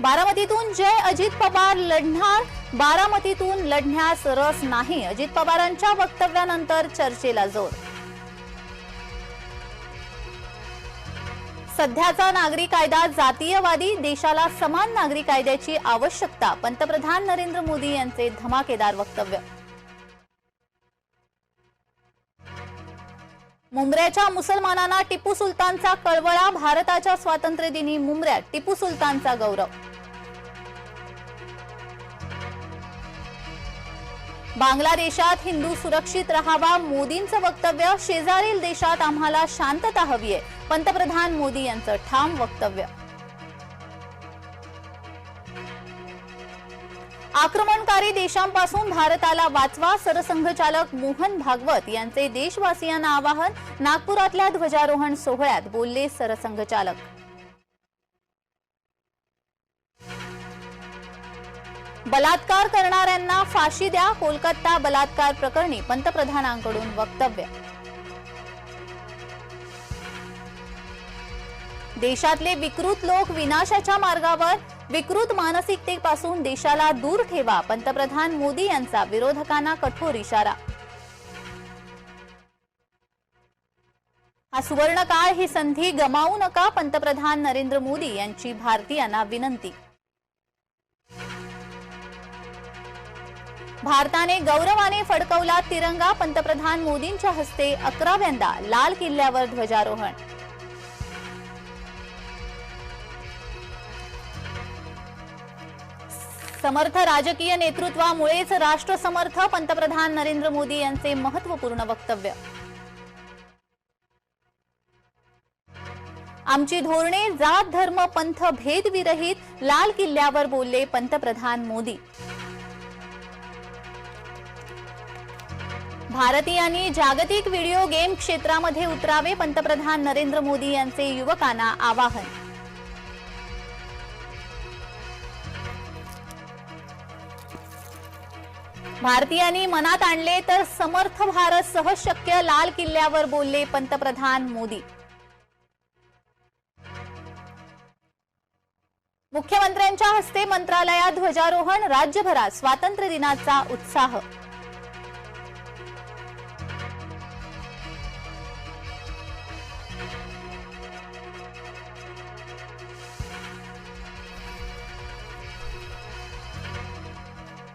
बारामतीतून जय अजित पवार लढणार. बारामतीतून लढण्यास रस नाही. अजित पवारांच्या वक्तव्यानंतर चर्चेला जोर. सध्याचा नागरी कायदा जातीयवादी देशाला समान नागरी कायद्याची आवश्यकता पंतप्रधान नरेंद्र मोदी यांचे धमाकेदार वक्तव्य. मुंबऱ्याच्या मुसलमानांना टिपू सुलतानचा कळवळा भारताच्या स्वातंत्र्यदिनी मुंबऱ्यात टिपू सुलतानचा गौरव. बांगलादेशात हिंदू सुरक्षित राहावा मोदींचं वक्तव्य शेजारील देशात आम्हाला शांतता हवी आहे. पंतप्रधान मोदी यांचं ठाम वक्तव्य. आक्रमणकारी देशांपासून भारताला वाचवा सरसंघचालक मोहन भागवत यांचे देशवासियांना आवाहन नागपुरातल्या ध्वजारोहण सोहळ्यात बोलले सरसंघचालक. बलात्कार करणाऱ्यांना फाशी द्या कोलकाता बलात्कार प्रकरणी पंतप्रधानांकडून वक्तव्य. देशातले विकृत लोक विनाशाच्या मार्गावर विकृत मानसिकतेपासून देशाला दूर ठेवा पंतप्रधान मोदी यांचा विरोधकांना कठोर इशारा. हा सुवर्ण काळ ही संधी गमावू नका पंतप्रधान नरेंद्र मोदी यांची भारतीयांना विनंती. भारताने गौरवाने फडकवला तिरंगा पंतप्रधान मोदींच्या हस्ते अकराव्यांदा लाल किल्ल्यावर ध्वजारोहण. समर्थ राजकीय नेतृत्वामुळेच राष्ट्रसमर्थ पंतप्रधान नरेंद्र मोदी यांचे महत्त्वपूर्ण वक्तव्य. आमची धोरणे जात धर्म पंथ भेदविरहित लाल किल्ल्यावर बोलले पंतप्रधान मोदी. भारतीयांनी जागतिक व्हिडिओ गेम क्षेत्रामध्ये उतरावे पंतप्रधान नरेंद्र मोदी यांचे युवकांना आवाहन. भारतीयांनी मनात आणले तर समर्थ भारत सहज शक्य लाल किल्ल्यावर बोलले पंतप्रधान मोदी. मुख्यमंत्र्यांच्या हस्ते मंत्रालयात ध्वजारोहण राज्यभरात स्वातंत्र्य दिनाचा उत्साह.